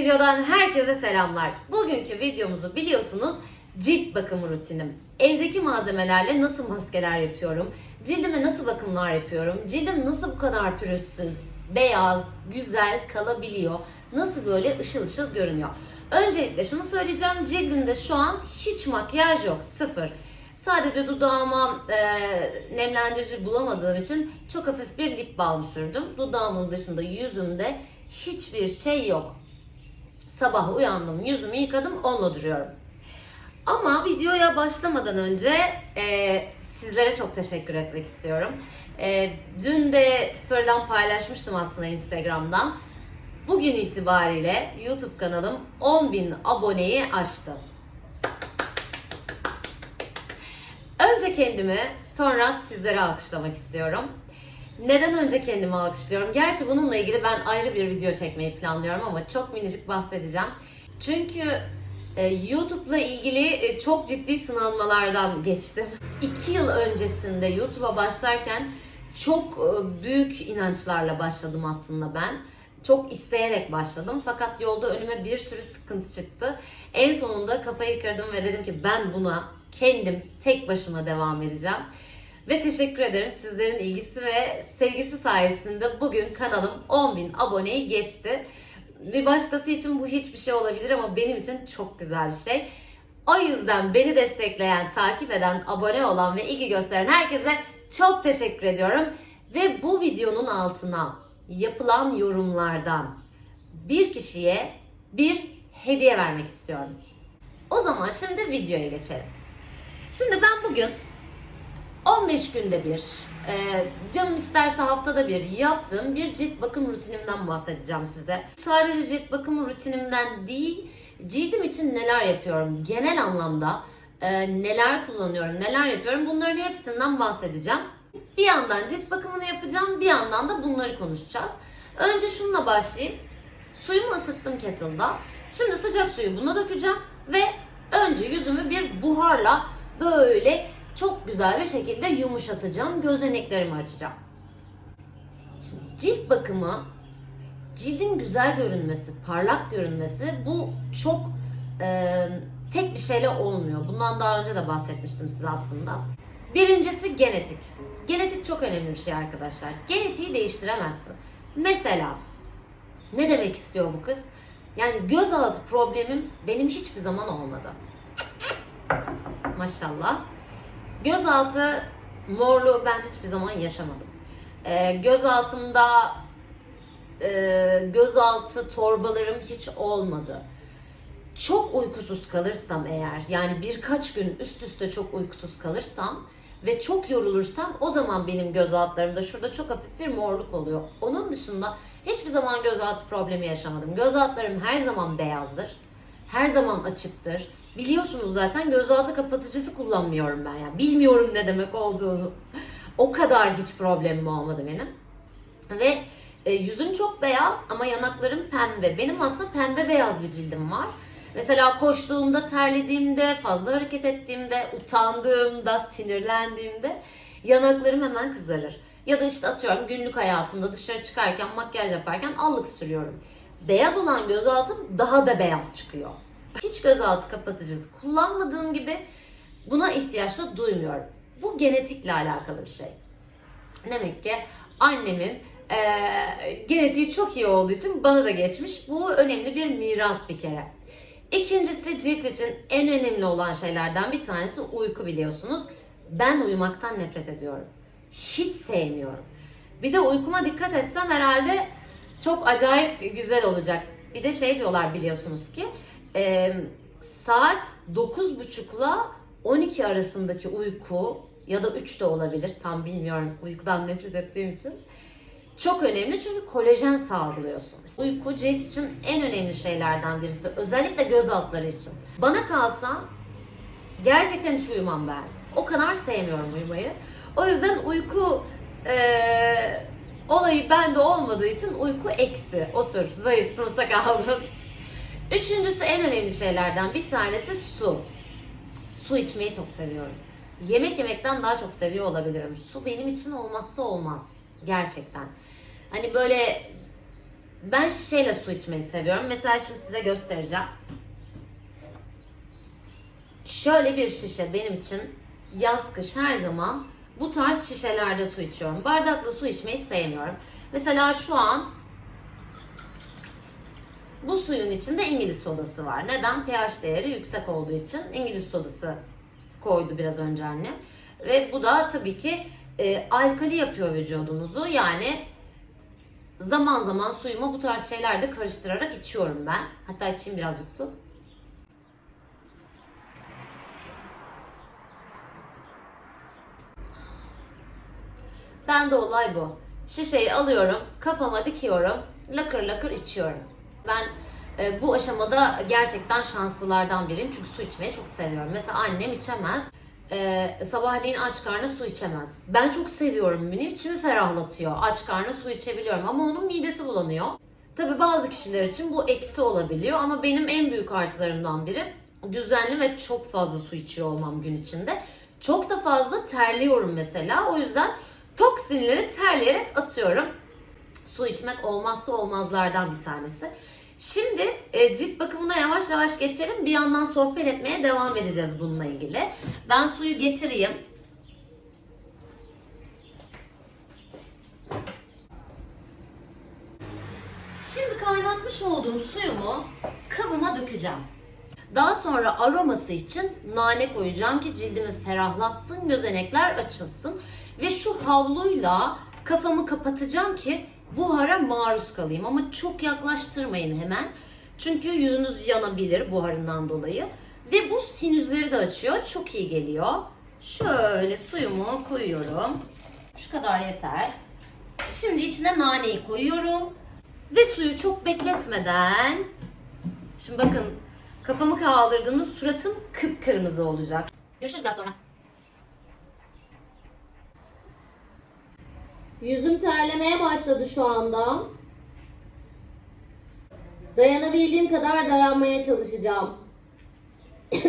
videodan herkese selamlar. Bugünkü videomuzu biliyorsunuz cilt bakımı rutinim. Evdeki malzemelerle nasıl maskeler yapıyorum? Cildime nasıl bakımlar yapıyorum? Cildim nasıl bu kadar pürüzsüz, beyaz, güzel kalabiliyor? Nasıl böyle ışıl ışıl görünüyor? Öncelikle şunu söyleyeceğim. Cildimde şu an hiç makyaj yok. Sıfır. Sadece dudağıma e, nemlendirici bulamadığım için çok hafif bir lip balm sürdüm. Dudağımın dışında yüzümde hiçbir şey yok. Sabah uyandım, yüzümü yıkadım, onunla duruyorum. Ama videoya başlamadan önce e, sizlere çok teşekkür etmek istiyorum. E, dün de story'den paylaşmıştım aslında Instagram'dan. Bugün itibariyle YouTube kanalım 10.000 aboneyi aştı. Önce kendimi, sonra sizlere alkışlamak istiyorum. Neden önce kendimi alkışlıyorum? Gerçi bununla ilgili ben ayrı bir video çekmeyi planlıyorum ama çok minicik bahsedeceğim. Çünkü e, YouTube'la ilgili e, çok ciddi sınanmalardan geçtim. İki yıl öncesinde YouTube'a başlarken çok e, büyük inançlarla başladım aslında ben. Çok isteyerek başladım fakat yolda önüme bir sürü sıkıntı çıktı. En sonunda kafayı kırdım ve dedim ki ben buna kendim tek başıma devam edeceğim. Ve teşekkür ederim sizlerin ilgisi ve sevgisi sayesinde bugün kanalım 10.000 aboneyi geçti. Bir başkası için bu hiçbir şey olabilir ama benim için çok güzel bir şey. O yüzden beni destekleyen, takip eden, abone olan ve ilgi gösteren herkese çok teşekkür ediyorum. Ve bu videonun altına yapılan yorumlardan bir kişiye bir hediye vermek istiyorum. O zaman şimdi videoya geçelim. Şimdi ben bugün 15 günde bir, e, canım isterse haftada bir yaptığım bir cilt bakım rutinimden bahsedeceğim size. Sadece cilt bakım rutinimden değil, cildim için neler yapıyorum, genel anlamda e, neler kullanıyorum, neler yapıyorum bunların hepsinden bahsedeceğim. Bir yandan cilt bakımını yapacağım, bir yandan da bunları konuşacağız. Önce şununla başlayayım. Suyumu ısıttım kettle'da. Şimdi sıcak suyu buna dökeceğim ve önce yüzümü bir buharla böyle çok güzel bir şekilde yumuşatacağım. Gözeneklerimi açacağım. Şimdi cilt bakımı, cildin güzel görünmesi, parlak görünmesi bu çok e, tek bir şeyle olmuyor. Bundan daha önce de bahsetmiştim size aslında. Birincisi genetik. Genetik çok önemli bir şey arkadaşlar. Genetiği değiştiremezsin. Mesela ne demek istiyor bu kız? Yani gözaltı problemim benim hiçbir zaman olmadı. Maşallah. Gözaltı morluğu ben hiçbir zaman yaşamadım. Ee, göz altımda e, gözaltı torbalarım hiç olmadı. Çok uykusuz kalırsam eğer yani birkaç gün üst üste çok uykusuz kalırsam ve çok yorulursam o zaman benim göz altlarımda şurada çok hafif bir morluk oluyor. Onun dışında hiçbir zaman gözaltı problemi yaşamadım. Göz altlarım her zaman beyazdır. Her zaman açıktır. Biliyorsunuz zaten gözaltı kapatıcısı kullanmıyorum ben yani. Bilmiyorum ne demek olduğunu. O kadar hiç problemim olmadı benim. Ve e, yüzüm çok beyaz ama yanaklarım pembe. Benim aslında pembe beyaz bir cildim var. Mesela koştuğumda, terlediğimde, fazla hareket ettiğimde, utandığımda, sinirlendiğimde yanaklarım hemen kızarır. Ya da işte atıyorum günlük hayatımda dışarı çıkarken, makyaj yaparken allık sürüyorum. Beyaz olan gözaltım daha da beyaz çıkıyor. Hiç gözaltı kapatıcısı kullanmadığım gibi buna ihtiyaç da duymuyorum. Bu genetikle alakalı bir şey. Demek ki annemin eee, genetiği çok iyi olduğu için bana da geçmiş. Bu önemli bir miras bir kere. İkincisi cilt için en önemli olan şeylerden bir tanesi uyku biliyorsunuz. Ben uyumaktan nefret ediyorum. Hiç sevmiyorum. Bir de uykuma dikkat etsem herhalde çok acayip güzel olacak. Bir de şey diyorlar biliyorsunuz ki e, saat 9.30'la 12 arasındaki uyku ya da 3 de olabilir tam bilmiyorum uykudan nefret ettiğim için. Çok önemli çünkü kolajen salgılıyorsunuz. Uyku cilt için en önemli şeylerden birisi. Özellikle göz altları için. Bana kalsa gerçekten hiç uyumam ben. O kadar sevmiyorum uyumayı. O yüzden uyku eee, olayı bende olmadığı için uyku eksi. Otur, zayıf, sınıfta kaldın. Üçüncüsü en önemli şeylerden bir tanesi su. Su içmeyi çok seviyorum. Yemek yemekten daha çok seviyor olabilirim. Su benim için olmazsa olmaz. Gerçekten. Hani böyle ben şişeyle su içmeyi seviyorum. Mesela şimdi size göstereceğim. Şöyle bir şişe benim için yaz kış her zaman bu tarz şişelerde su içiyorum. Bardakla su içmeyi sevmiyorum. Mesela şu an bu suyun içinde İngiliz sodası var. Neden? pH değeri yüksek olduğu için İngiliz sodası koydu biraz önce annem. Ve bu da tabii ki e, alkali yapıyor vücudunuzu. Yani zaman zaman suyumu bu tarz şeylerde karıştırarak içiyorum ben. Hatta içeyim birazcık su. Ben de olay bu. Şişeyi alıyorum, kafama dikiyorum, lakır lakır içiyorum. Ben e, bu aşamada gerçekten şanslılardan biriyim çünkü su içmeyi çok seviyorum. Mesela annem içemez. E, sabahleyin aç karnı su içemez. Ben çok seviyorum. Benim içimi ferahlatıyor. Aç karnı su içebiliyorum ama onun midesi bulanıyor. Tabi bazı kişiler için bu eksi olabiliyor ama benim en büyük artılarımdan biri düzenli ve çok fazla su içiyor olmam gün içinde. Çok da fazla terliyorum mesela. O yüzden toksinleri terleyerek atıyorum. Su içmek olmazsa olmazlardan bir tanesi. Şimdi e, cilt bakımına yavaş yavaş geçelim. Bir yandan sohbet etmeye devam edeceğiz bununla ilgili. Ben suyu getireyim. Şimdi kaynatmış olduğum suyumu kabıma dökeceğim. Daha sonra aroması için nane koyacağım ki cildimi ferahlatsın, gözenekler açılsın. Ve şu havluyla kafamı kapatacağım ki buhara maruz kalayım. Ama çok yaklaştırmayın hemen. Çünkü yüzünüz yanabilir buharından dolayı. Ve bu sinüzleri de açıyor. Çok iyi geliyor. Şöyle suyumu koyuyorum. Şu kadar yeter. Şimdi içine naneyi koyuyorum. Ve suyu çok bekletmeden Şimdi bakın kafamı kaldırdığımda suratım kıpkırmızı olacak. Görüşürüz biraz sonra. Yüzüm terlemeye başladı şu anda. Dayanabildiğim kadar dayanmaya çalışacağım.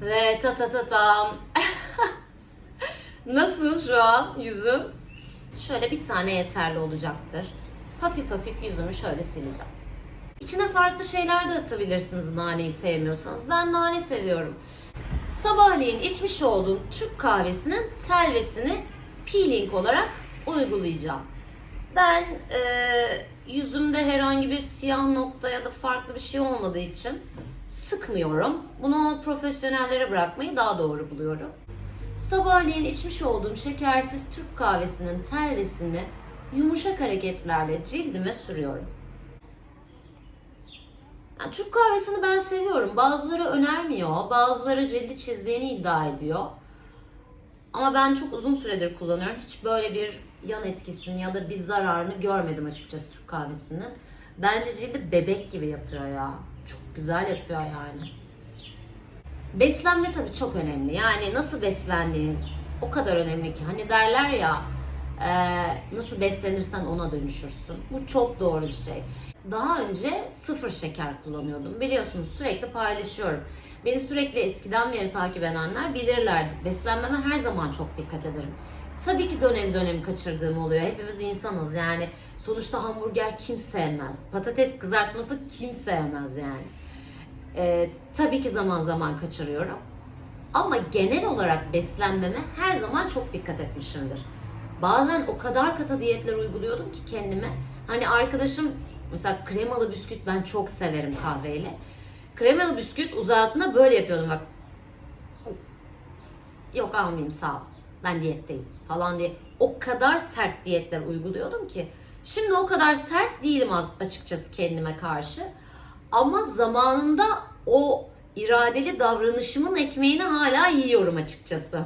Ve ta ta ta tam. Nasıl şu an yüzüm? Şöyle bir tane yeterli olacaktır. Hafif hafif yüzümü şöyle sileceğim. İçine farklı şeyler de atabilirsiniz naneyi sevmiyorsanız. Ben nane seviyorum. Sabahleyin içmiş olduğum Türk kahvesinin telvesini peeling olarak uygulayacağım. Ben e, yüzümde herhangi bir siyah nokta ya da farklı bir şey olmadığı için sıkmıyorum. Bunu profesyonellere bırakmayı daha doğru buluyorum. Sabahleyin içmiş olduğum şekersiz Türk kahvesinin telvesini yumuşak hareketlerle cildime sürüyorum. Yani Türk kahvesini ben seviyorum. Bazıları önermiyor, bazıları cildi çizdiğini iddia ediyor. Ama ben çok uzun süredir kullanıyorum. Hiç böyle bir yan etkisini ya da bir zararını görmedim açıkçası Türk kahvesinin. Bence cildi bebek gibi yapıyor ya. Çok güzel yapıyor yani. Beslenme tabii çok önemli. Yani nasıl beslendiğin o kadar önemli ki. Hani derler ya nasıl beslenirsen ona dönüşürsün. Bu çok doğru bir şey. Daha önce sıfır şeker kullanıyordum. Biliyorsunuz sürekli paylaşıyorum. Beni sürekli eskiden beri takip edenler bilirler. Beslenmeme her zaman çok dikkat ederim. Tabii ki dönem dönem kaçırdığım oluyor. Hepimiz insanız yani. Sonuçta hamburger kim sevmez? Patates kızartması kim sevmez yani? Ee, tabii ki zaman zaman kaçırıyorum. Ama genel olarak beslenmeme her zaman çok dikkat etmişimdir. Bazen o kadar katı diyetler uyguluyordum ki kendime. Hani arkadaşım mesela kremalı bisküvit ben çok severim kahveyle. Kremalı bisküvit uzatına böyle yapıyordum bak. Yok almayayım sağ ol. Ben diyetteyim falan diye. O kadar sert diyetler uyguluyordum ki. Şimdi o kadar sert değilim az açıkçası kendime karşı. Ama zamanında o iradeli davranışımın ekmeğini hala yiyorum açıkçası.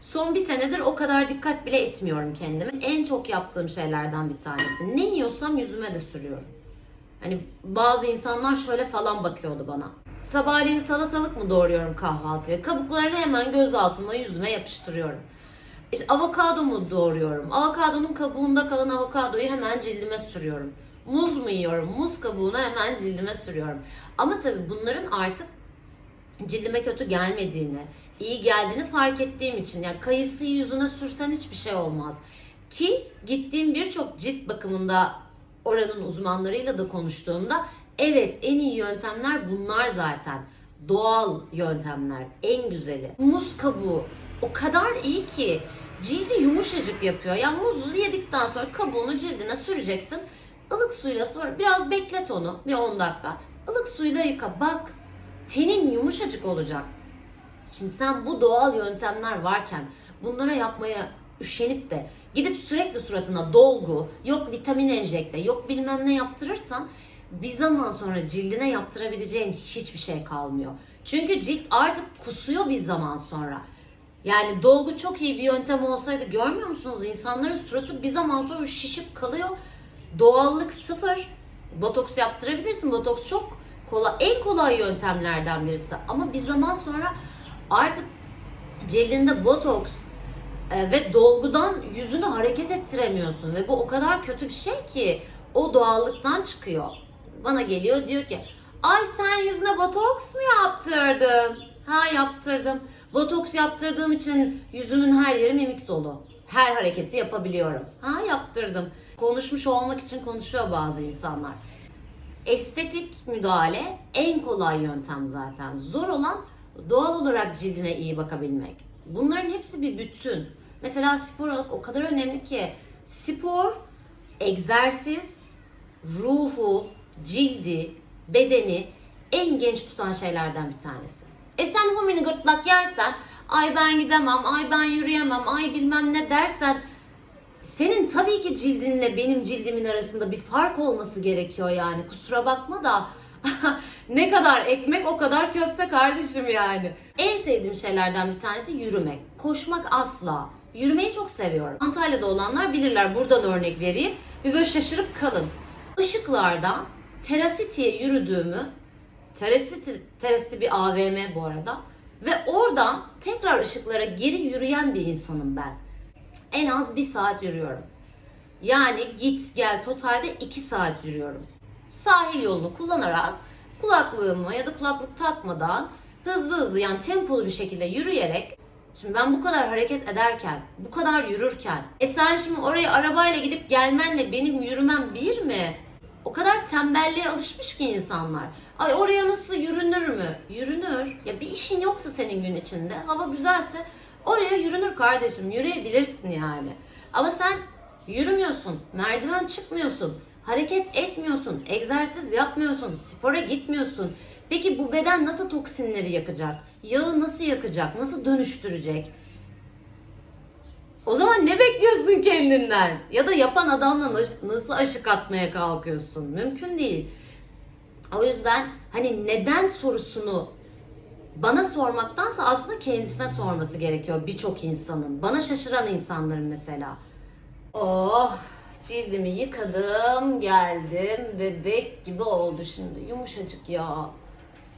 Son bir senedir o kadar dikkat bile etmiyorum kendime. En çok yaptığım şeylerden bir tanesi. Ne yiyorsam yüzüme de sürüyorum. Hani bazı insanlar şöyle falan bakıyordu bana. Sabahleyin salatalık mı doğruyorum kahvaltıya? Kabuklarını hemen göz altıma yüzüme yapıştırıyorum. İşte avokado mu doğruyorum? Avokadonun kabuğunda kalan avokadoyu hemen cildime sürüyorum. Muz mu yiyorum? Muz kabuğunu hemen cildime sürüyorum. Ama tabii bunların artık cildime kötü gelmediğini, iyi geldiğini fark ettiğim için yani kayısıyı yüzüne sürsen hiçbir şey olmaz. Ki gittiğim birçok cilt bakımında oranın uzmanlarıyla da konuştuğumda evet en iyi yöntemler bunlar zaten. Doğal yöntemler en güzeli. Muz kabuğu o kadar iyi ki cildi yumuşacık yapıyor. Ya muzu yedikten sonra kabuğunu cildine süreceksin. Ilık suyla sonra biraz beklet onu bir 10 dakika. Ilık suyla yıka bak tenin yumuşacık olacak. Şimdi sen bu doğal yöntemler varken bunlara yapmaya üşenip de gidip sürekli suratına dolgu, yok vitamin enjekte, yok bilmem ne yaptırırsan bir zaman sonra cildine yaptırabileceğin hiçbir şey kalmıyor. Çünkü cilt artık kusuyor bir zaman sonra. Yani dolgu çok iyi bir yöntem olsaydı görmüyor musunuz? İnsanların suratı bir zaman sonra şişip kalıyor. Doğallık sıfır. Botoks yaptırabilirsin. Botoks çok kolay, en kolay yöntemlerden birisi. Ama bir zaman sonra artık cildinde botoks e, ve dolgudan yüzünü hareket ettiremiyorsun ve bu o kadar kötü bir şey ki o doğallıktan çıkıyor. Bana geliyor diyor ki ay sen yüzüne botoks mu yaptırdın? Ha yaptırdım. Botoks yaptırdığım için yüzümün her yeri mimik dolu. Her hareketi yapabiliyorum. Ha yaptırdım. Konuşmuş olmak için konuşuyor bazı insanlar. Estetik müdahale en kolay yöntem zaten. Zor olan doğal olarak cildine iyi bakabilmek. Bunların hepsi bir bütün. Mesela spor o kadar önemli ki spor, egzersiz, ruhu, cildi, bedeni en genç tutan şeylerden bir tanesi. E sen homini gırtlak yersen, ay ben gidemem, ay ben yürüyemem, ay bilmem ne dersen senin tabii ki cildinle benim cildimin arasında bir fark olması gerekiyor yani. Kusura bakma da ne kadar ekmek o kadar köfte kardeşim yani. En sevdiğim şeylerden bir tanesi yürümek. Koşmak asla. Yürümeyi çok seviyorum. Antalya'da olanlar bilirler. Buradan örnek vereyim. Bir böyle şaşırıp kalın. Işıklarda Terasiti'ye yürüdüğümü Terasiti, Terasiti bir AVM bu arada. Ve oradan tekrar ışıklara geri yürüyen bir insanım ben. En az bir saat yürüyorum. Yani git gel totalde 2 saat yürüyorum. Sahil yolunu kullanarak kulaklığımı ya da kulaklık takmadan hızlı hızlı yani tempolu bir şekilde yürüyerek Şimdi ben bu kadar hareket ederken, bu kadar yürürken, e sen şimdi oraya arabayla gidip gelmenle benim yürümem bir mi? O kadar tembelliğe alışmış ki insanlar. Ay oraya nasıl yürünür mü? Yürünür. Ya bir işin yoksa senin gün içinde, hava güzelse oraya yürünür kardeşim. Yürüyebilirsin yani. Ama sen yürümüyorsun, merdiven çıkmıyorsun, hareket etmiyorsun, egzersiz yapmıyorsun, spora gitmiyorsun. Peki bu beden nasıl toksinleri yakacak? Yağı nasıl yakacak? Nasıl dönüştürecek? O zaman ne bekliyorsun kendinden? Ya da yapan adamla nasıl aşık atmaya kalkıyorsun? Mümkün değil. O yüzden hani neden sorusunu bana sormaktansa aslında kendisine sorması gerekiyor birçok insanın. Bana şaşıran insanların mesela. Oh cildimi yıkadım geldim bebek gibi oldu şimdi yumuşacık ya.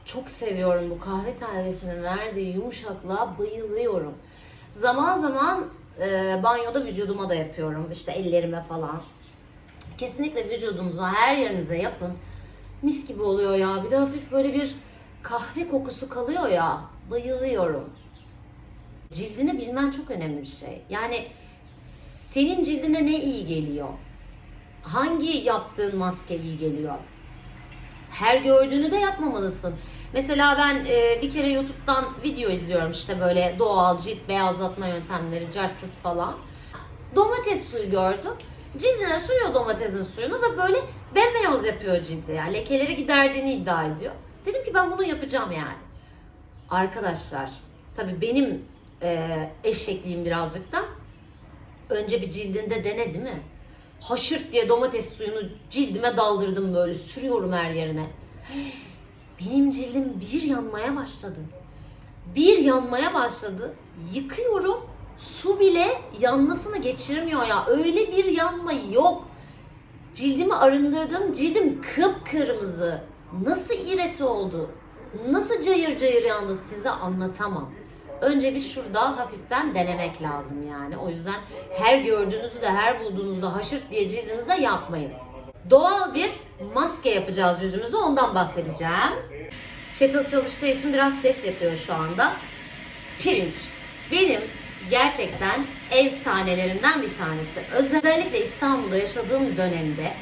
Çok seviyorum bu kahve telvesinin verdiği yumuşaklığa bayılıyorum. Zaman zaman e, banyoda vücuduma da yapıyorum işte ellerime falan. Kesinlikle vücudunuza her yerinize yapın. Mis gibi oluyor ya. Bir de hafif böyle bir kahve kokusu kalıyor ya. Bayılıyorum. Cildini bilmen çok önemli bir şey. Yani senin cildine ne iyi geliyor? Hangi yaptığın maske iyi geliyor? Her gördüğünü de yapmamalısın. Mesela ben e, bir kere YouTube'dan video izliyorum işte böyle doğal cilt beyazlatma yöntemleri, cartçut falan. Domates suyu gördüm. Cildine sürüyor domatesin suyunu ve böyle bembeyaz yapıyor cildi. Yani lekeleri giderdiğini iddia ediyor. Dedim ki ben bunu yapacağım yani. Arkadaşlar, tabii benim e, eşekliğim birazcık da önce bir cildinde dene değil mi? Haşırt diye domates suyunu cildime daldırdım böyle sürüyorum her yerine. Benim cildim bir yanmaya başladı. Bir yanmaya başladı. Yıkıyorum. Su bile yanmasını geçirmiyor ya. Öyle bir yanma yok. Cildimi arındırdım. Cildim kıpkırmızı. Nasıl ireti oldu? Nasıl cayır cayır yandı size anlatamam. Önce bir şurada hafiften denemek lazım yani. O yüzden her gördüğünüzü de her bulduğunuzda haşırt diye cildinize yapmayın. Doğal bir maske yapacağız yüzümüze ondan bahsedeceğim. Kettle çalıştığı için biraz ses yapıyor şu anda. Pirinç. Benim gerçekten efsanelerimden bir tanesi. Özellikle İstanbul'da yaşadığım dönemde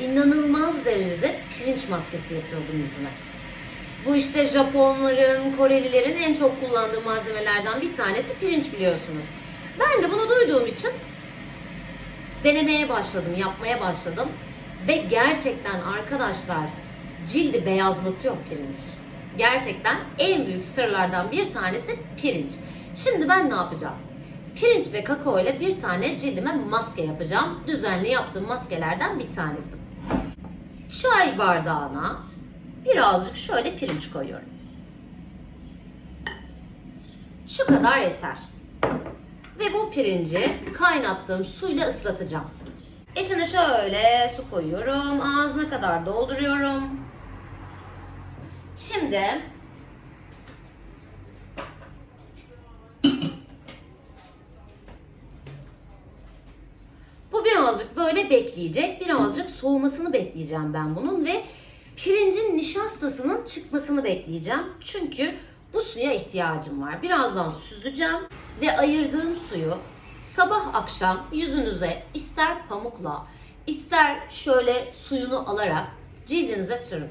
inanılmaz derecede pirinç maskesi yapıyordum yüzüme. Bu işte Japonların, Korelilerin en çok kullandığı malzemelerden bir tanesi pirinç biliyorsunuz. Ben de bunu duyduğum için denemeye başladım, yapmaya başladım. Ve gerçekten arkadaşlar cildi beyazlatıyor pirinç. Gerçekten en büyük sırlardan bir tanesi pirinç. Şimdi ben ne yapacağım? Pirinç ve kakao ile bir tane cildime maske yapacağım. Düzenli yaptığım maskelerden bir tanesi. Çay bardağına birazcık şöyle pirinç koyuyorum. Şu kadar yeter. Ve bu pirinci kaynattığım suyla ıslatacağım. İçine şöyle su koyuyorum. Ağzına kadar dolduruyorum. Şimdi bu birazcık böyle bekleyecek. Birazcık soğumasını bekleyeceğim ben bunun ve pirincin nişastasının çıkmasını bekleyeceğim. Çünkü bu suya ihtiyacım var. Birazdan süzeceğim ve ayırdığım suyu sabah akşam yüzünüze ister pamukla ister şöyle suyunu alarak cildinize sürün.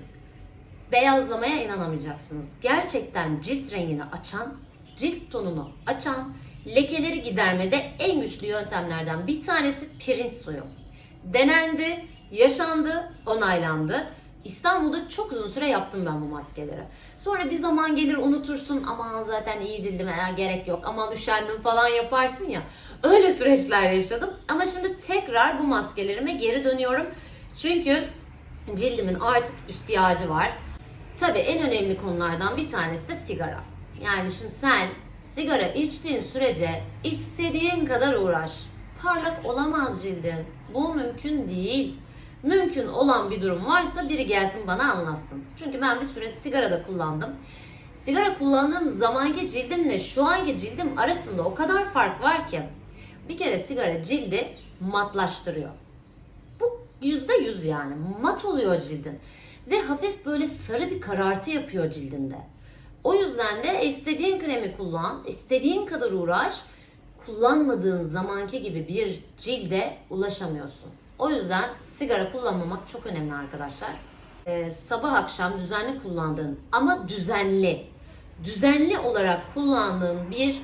Beyazlamaya inanamayacaksınız. Gerçekten cilt rengini açan, cilt tonunu açan, lekeleri gidermede en güçlü yöntemlerden bir tanesi pirinç suyu. Denendi, yaşandı, onaylandı. İstanbul'da çok uzun süre yaptım ben bu maskeleri. Sonra bir zaman gelir unutursun aman zaten iyi cildime gerek yok aman üşendim falan yaparsın ya. Öyle süreçler yaşadım. Ama şimdi tekrar bu maskelerime geri dönüyorum. Çünkü cildimin artık ihtiyacı var. Tabii en önemli konulardan bir tanesi de sigara. Yani şimdi sen sigara içtiğin sürece istediğin kadar uğraş. Parlak olamaz cildin. Bu mümkün değil. Mümkün olan bir durum varsa biri gelsin bana anlatsın. Çünkü ben bir süre sigara da kullandım. Sigara kullandığım zamanki cildimle şu anki cildim arasında o kadar fark var ki. Bir kere sigara cildi matlaştırıyor. Bu yüzde yüz yani. Mat oluyor cildin. Ve hafif böyle sarı bir karartı yapıyor cildinde. O yüzden de istediğin kremi kullan, istediğin kadar uğraş, kullanmadığın zamanki gibi bir cilde ulaşamıyorsun. O yüzden sigara kullanmamak çok önemli arkadaşlar. Ee, sabah akşam düzenli kullandığın ama düzenli, düzenli olarak kullandığın bir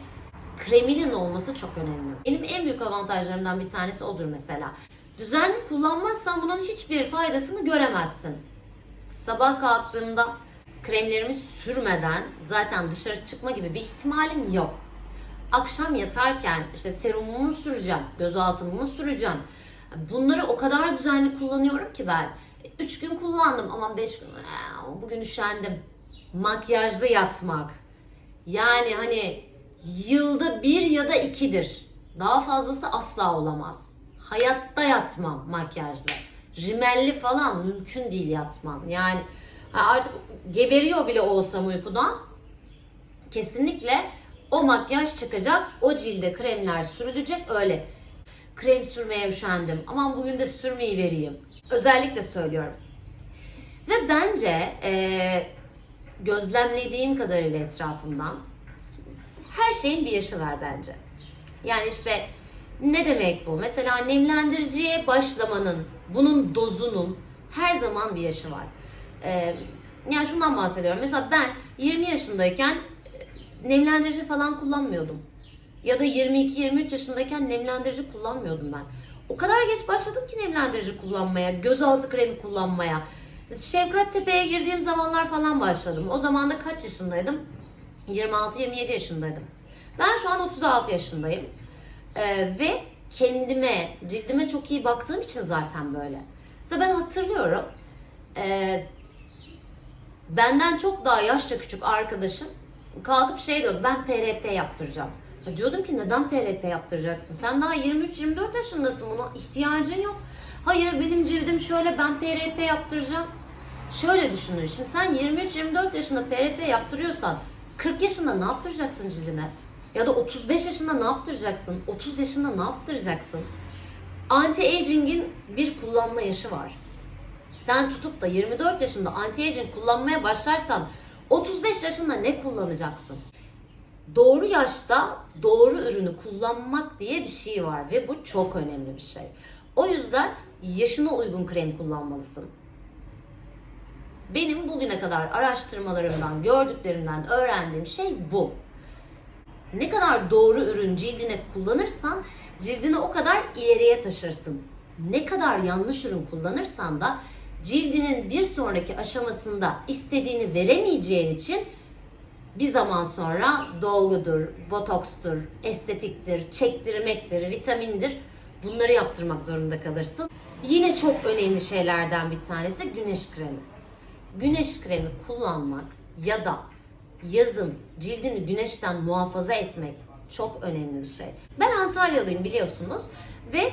kreminin olması çok önemli. Benim en büyük avantajlarımdan bir tanesi odur mesela. Düzenli kullanmazsan bunun hiçbir faydasını göremezsin. Sabah kalktığımda kremlerimi sürmeden zaten dışarı çıkma gibi bir ihtimalim yok. Akşam yatarken işte serumumu süreceğim, göz altımı süreceğim. Bunları o kadar düzenli kullanıyorum ki ben. 3 gün kullandım ama 5 gün "Aa, bugün üşendim. Makyajlı yatmak. Yani hani yılda bir ya da ikidir. Daha fazlası asla olamaz. Hayatta yatmam makyajla. Rimelli falan mümkün değil yatmam. Yani artık geberiyor bile olsam uykudan. Kesinlikle o makyaj çıkacak. O cilde kremler sürülecek öyle. Krem sürmeye üşendim. Aman bugün de sürmeyi vereyim. Özellikle söylüyorum. Ve bence eee, gözlemlediğim kadarıyla etrafımdan her şeyin bir yaşı var bence. Yani işte ne demek bu? Mesela nemlendiriciye başlamanın, bunun dozunun her zaman bir yaşı var. Ee, yani şundan bahsediyorum. Mesela ben 20 yaşındayken e, nemlendirici falan kullanmıyordum. Ya da 22-23 yaşındayken nemlendirici kullanmıyordum ben. O kadar geç başladım ki nemlendirici kullanmaya, gözaltı kremi kullanmaya. Şefkat Tepe'ye girdiğim zamanlar falan başladım. O zaman da kaç yaşındaydım? 26-27 yaşındaydım. Ben şu an 36 yaşındayım. Ee, ve kendime, cildime çok iyi baktığım için zaten böyle. Mesela ben hatırlıyorum. ee, benden çok daha yaşça küçük arkadaşım kalkıp şey diyordu. Ben PRP yaptıracağım. Diyordum ki neden PRP yaptıracaksın? Sen daha 23-24 yaşındasın. Buna ihtiyacın yok. Hayır benim cildim şöyle ben PRP yaptıracağım. Şöyle düşünün. Şimdi sen 23-24 yaşında PRP yaptırıyorsan 40 yaşında ne yaptıracaksın cildine? Ya da 35 yaşında ne yaptıracaksın? 30 yaşında ne yaptıracaksın? Anti-aging'in bir kullanma yaşı var. Sen tutup da 24 yaşında anti-aging kullanmaya başlarsan 35 yaşında ne kullanacaksın? Doğru yaşta doğru ürünü kullanmak diye bir şey var ve bu çok önemli bir şey. O yüzden yaşına uygun krem kullanmalısın. Benim bugüne kadar araştırmalarımdan, gördüklerimden öğrendiğim şey bu. Ne kadar doğru ürün cildine kullanırsan cildini o kadar ileriye taşırsın. Ne kadar yanlış ürün kullanırsan da cildinin bir sonraki aşamasında istediğini veremeyeceğin için bir zaman sonra dolgudur, botokstur, estetiktir, çektirmektir, vitamindir bunları yaptırmak zorunda kalırsın. Yine çok önemli şeylerden bir tanesi güneş kremi. Güneş kremi kullanmak ya da yazın cildini güneşten muhafaza etmek çok önemli bir şey. Ben Antalyalıyım biliyorsunuz ve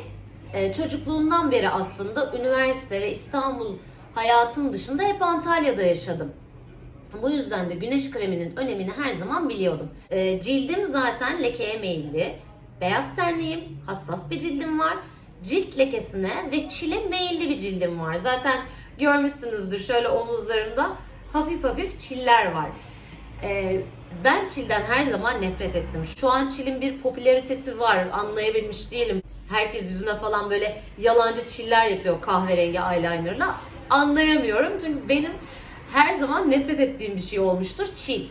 e, çocukluğumdan beri aslında üniversite ve İstanbul hayatım dışında hep Antalya'da yaşadım. Bu yüzden de güneş kreminin önemini her zaman biliyordum. E, cildim zaten lekeye meyilli. Beyaz tenliyim, hassas bir cildim var. Cilt lekesine ve çile meyilli bir cildim var. Zaten görmüşsünüzdür şöyle omuzlarımda hafif hafif çiller var. E, ben çilden her zaman nefret ettim. Şu an çilin bir popülaritesi var. Anlayabilmiş değilim. Herkes yüzüne falan böyle yalancı çiller yapıyor kahverengi eyelinerla. Anlayamıyorum çünkü benim her zaman nefret ettiğim bir şey olmuştur çil.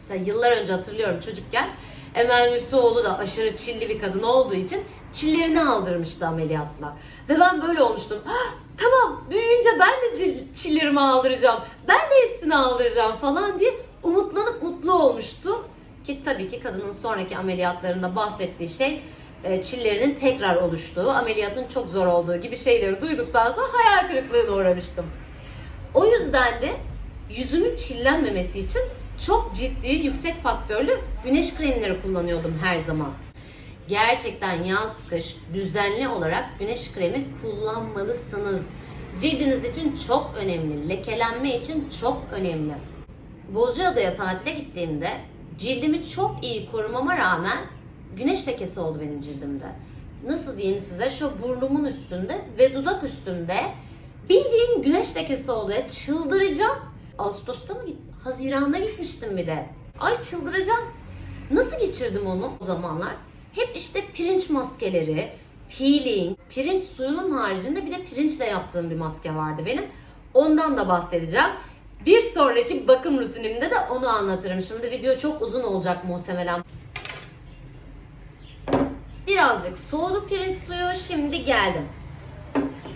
Mesela yıllar önce hatırlıyorum çocukken Emel Müftüoğlu da aşırı çilli bir kadın olduğu için çillerini aldırmıştı ameliyatla. Ve ben böyle olmuştum. "Ah, tamam büyüyünce ben de çil- çillerimi aldıracağım. Ben de hepsini aldıracağım falan diye umutlanıp mutlu olmuştum. Ki tabii ki kadının sonraki ameliyatlarında bahsettiği şey e, çillerinin tekrar oluştuğu, ameliyatın çok zor olduğu gibi şeyleri duyduktan sonra hayal kırıklığına uğramıştım. O yüzden de yüzümün çillenmemesi için çok ciddi, yüksek faktörlü güneş kremleri kullanıyordum her zaman. Gerçekten yaz kış düzenli olarak güneş kremi kullanmalısınız. Cildiniz için çok önemli, lekelenme için çok önemli. Bozcaada'ya tatile gittiğimde cildimi çok iyi korumama rağmen güneş lekesi oldu benim cildimde. Nasıl diyeyim size şu burnumun üstünde ve dudak üstünde bildiğin güneş lekesi oldu ya çıldıracağım. Ağustos'ta mı git? Haziran'da gitmiştim bir de. Ay çıldıracağım. Nasıl geçirdim onu o zamanlar? Hep işte pirinç maskeleri, peeling, pirinç suyunun haricinde bir de pirinçle yaptığım bir maske vardı benim. Ondan da bahsedeceğim. Bir sonraki bakım rutinimde de onu anlatırım. Şimdi video çok uzun olacak muhtemelen. Birazcık soğudu pirinç suyu. Şimdi geldim.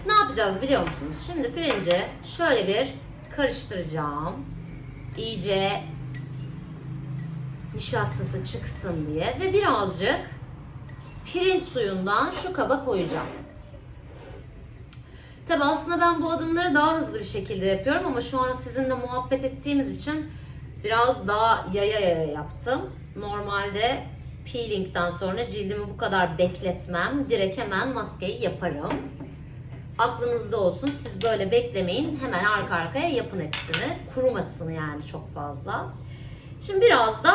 Ne yapacağız biliyor musunuz? Şimdi pirinci şöyle bir karıştıracağım. İyice nişastası çıksın diye ve birazcık pirinç suyundan şu kaba koyacağım. Tabi aslında ben bu adımları daha hızlı bir şekilde yapıyorum ama şu an sizinle muhabbet ettiğimiz için biraz daha yaya yaya yaptım. Normalde peelingden sonra cildimi bu kadar bekletmem. Direkt hemen maskeyi yaparım. Aklınızda olsun siz böyle beklemeyin. Hemen arka arkaya yapın hepsini. Kurumasın yani çok fazla. Şimdi biraz da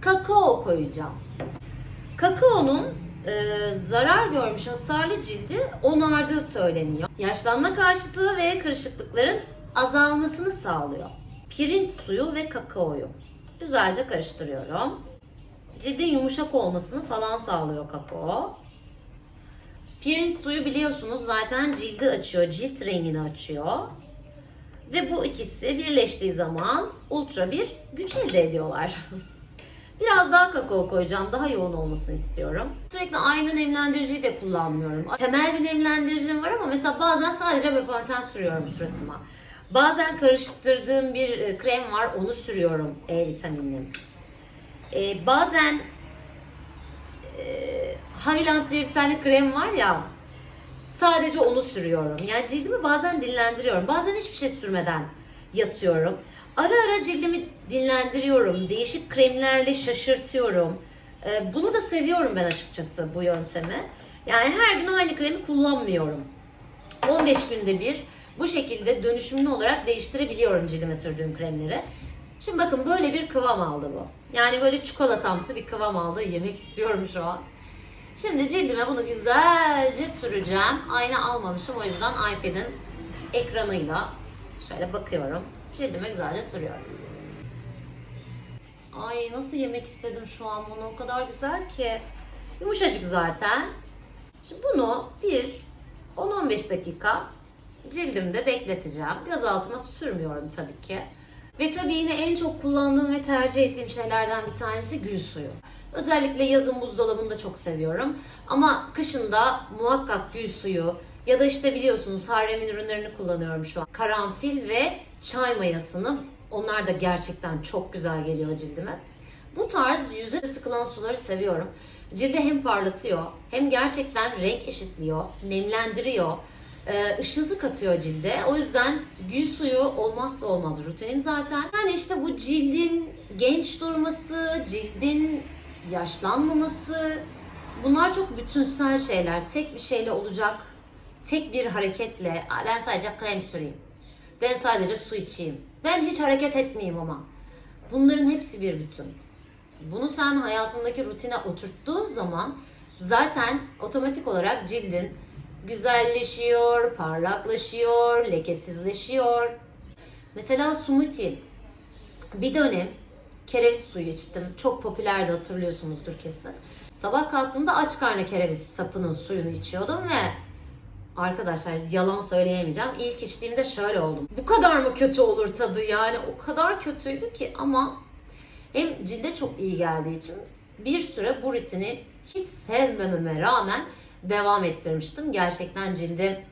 kakao koyacağım. Kakaonun e, zarar görmüş hasarlı cildi onardığı söyleniyor. Yaşlanma karşıtı ve kırışıklıkların azalmasını sağlıyor. Pirinç suyu ve kakaoyu güzelce karıştırıyorum. Cildin yumuşak olmasını falan sağlıyor kakao. Pirinç suyu biliyorsunuz zaten cildi açıyor, cilt rengini açıyor. Ve bu ikisi birleştiği zaman ultra bir güç elde ediyorlar. Biraz daha kakao koyacağım. Daha yoğun olmasını istiyorum. Sürekli aynı nemlendiriciyi de kullanmıyorum. Temel bir nemlendiricim var ama mesela bazen sadece Bepanthen sürüyorum suratıma. Bazen karıştırdığım bir e, krem var onu sürüyorum E vitaminli. Ee, bazen Haviland diye bir tane krem var ya sadece onu sürüyorum. Yani cildimi bazen dinlendiriyorum. Bazen hiçbir şey sürmeden yatıyorum. Ara ara cildimi dinlendiriyorum. Değişik kremlerle şaşırtıyorum. Ee, bunu da seviyorum ben açıkçası bu yöntemi. Yani her gün aynı kremi kullanmıyorum. 15 günde bir bu şekilde dönüşümlü olarak değiştirebiliyorum cildime sürdüğüm kremleri. Şimdi bakın böyle bir kıvam aldı bu. Yani böyle çikolatamsı bir kıvam aldı. Yemek istiyorum şu an. Şimdi cildime bunu güzelce süreceğim. Ayna almamışım o yüzden iPad'in ekranıyla şöyle bakıyorum. cildime güzelce sürüyorum. Ay nasıl yemek istedim şu an bunu o kadar güzel ki. Yumuşacık zaten. Şimdi bunu bir 10-15 dakika cildimde bekleteceğim. Göz altıma sürmüyorum tabii ki. Ve tabii yine en çok kullandığım ve tercih ettiğim şeylerden bir tanesi gül suyu. Özellikle yazın buzdolabında çok seviyorum. Ama kışın da muhakkak gül suyu ya da işte biliyorsunuz Harem'in ürünlerini kullanıyorum şu an. Karanfil ve çay mayasını. Onlar da gerçekten çok güzel geliyor cildime. Bu tarz yüze sıkılan suları seviyorum. Cildi hem parlatıyor hem gerçekten renk eşitliyor, nemlendiriyor, e, ışıltı katıyor cilde. O yüzden gül suyu olmazsa olmaz rutinim zaten. Yani işte bu cildin genç durması, cildin yaşlanmaması bunlar çok bütünsel şeyler. Tek bir şeyle olacak, tek bir hareketle "Aa, ben sadece krem süreyim. Ben sadece su içeyim. Ben hiç hareket etmeyeyim ama. Bunların hepsi bir bütün. Bunu sen hayatındaki rutine oturttuğun zaman zaten otomatik olarak cildin güzelleşiyor, parlaklaşıyor, lekesizleşiyor. Mesela smoothie. Bir dönem kereviz suyu içtim. Çok popülerdi hatırlıyorsunuzdur kesin. Sabah kalktığımda aç karnı kereviz sapının suyunu içiyordum ve arkadaşlar yalan söyleyemeyeceğim. İlk içtiğimde şöyle oldum. Bu kadar mı kötü olur tadı yani? O kadar kötüydü ki ama hem cilde çok iyi geldiği için bir süre bu rutini hiç sevmememe rağmen devam ettirmiştim. Gerçekten cilde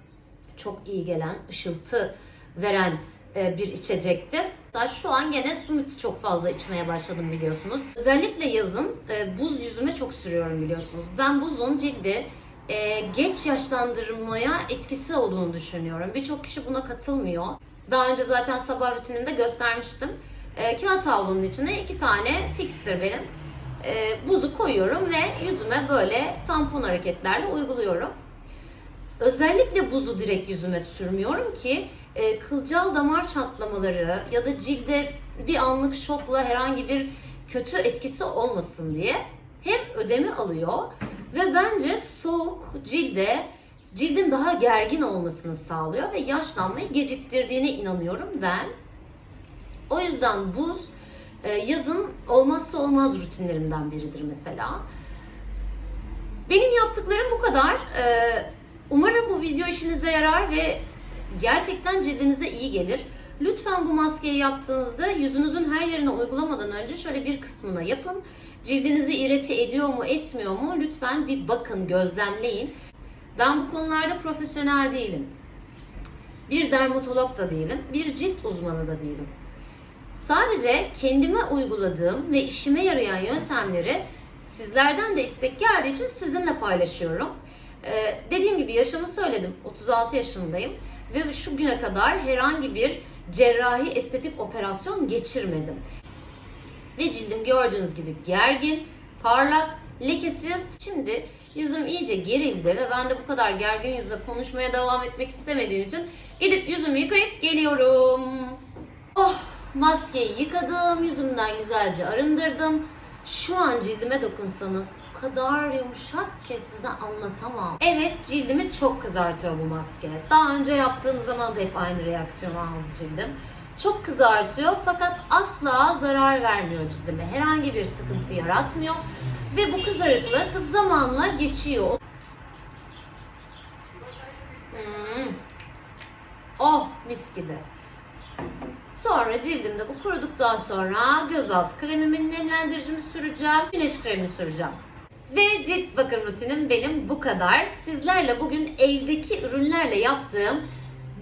çok iyi gelen, ışıltı veren e, bir içecekti. Daha şu an gene smoothie çok fazla içmeye başladım biliyorsunuz. Özellikle yazın e, buz yüzüme çok sürüyorum biliyorsunuz. Ben buzun cildi e, geç yaşlandırmaya etkisi olduğunu düşünüyorum. Birçok kişi buna katılmıyor. Daha önce zaten sabah rutinimde göstermiştim. Kağıt havlunun içine iki tane fixtir benim. E, buzu koyuyorum ve yüzüme böyle tampon hareketlerle uyguluyorum. Özellikle buzu direkt yüzüme sürmüyorum ki e, kılcal damar çatlamaları ya da cilde bir anlık şokla herhangi bir kötü etkisi olmasın diye hem ödemi alıyor ve bence soğuk cilde cildin daha gergin olmasını sağlıyor ve yaşlanmayı geciktirdiğine inanıyorum ben. O yüzden buz yazın olmazsa olmaz rutinlerimden biridir mesela. Benim yaptıklarım bu kadar. E, Umarım bu video işinize yarar ve gerçekten cildinize iyi gelir. Lütfen bu maskeyi yaptığınızda yüzünüzün her yerine uygulamadan önce şöyle bir kısmına yapın. Cildinizi irite ediyor mu etmiyor mu lütfen bir bakın gözlemleyin. Ben bu konularda profesyonel değilim. Bir dermatolog da değilim, bir cilt uzmanı da değilim. Sadece kendime uyguladığım ve işime yarayan yöntemleri sizlerden de istek geldiği için sizinle paylaşıyorum. Ee, dediğim gibi yaşımı söyledim. 36 yaşındayım ve şu güne kadar herhangi bir cerrahi estetik operasyon geçirmedim. Ve cildim gördüğünüz gibi gergin, parlak, lekesiz. Şimdi yüzüm iyice gerildi ve ben de bu kadar gergin yüzle konuşmaya devam etmek istemediğim için gidip yüzümü yıkayıp geliyorum. Oh, maskeyi yıkadım, yüzümden güzelce arındırdım. Şu an cildime dokunsanız o kadar yumuşak ki size anlatamam. Evet cildimi çok kızartıyor bu maske. Daha önce yaptığım zaman da hep aynı reaksiyonu aldı cildim. Çok kızartıyor fakat asla zarar vermiyor cildime. Herhangi bir sıkıntı yaratmıyor. Ve bu kızarıklık zamanla geçiyor. Hmm. Oh mis gibi. Sonra cildimde bu kuruduktan sonra gözaltı kremimin nemlendiricimi süreceğim. Güneş kremini süreceğim. Ve cilt bakım rutinim benim bu kadar. Sizlerle bugün eldeki ürünlerle yaptığım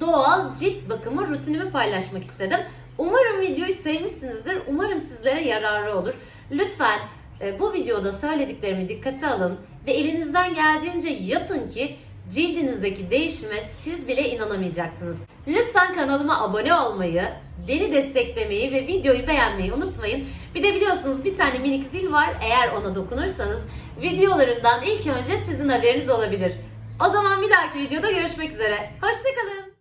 doğal cilt bakımı rutinimi paylaşmak istedim. Umarım videoyu sevmişsinizdir. Umarım sizlere yararı olur. Lütfen e, bu videoda söylediklerimi dikkate alın ve elinizden geldiğince yapın ki cildinizdeki değişime siz bile inanamayacaksınız. Lütfen kanalıma abone olmayı, beni desteklemeyi ve videoyu beğenmeyi unutmayın. Bir de biliyorsunuz bir tane minik zil var. Eğer ona dokunursanız videolarımdan ilk önce sizin haberiniz olabilir. O zaman bir dahaki videoda görüşmek üzere. Hoşçakalın.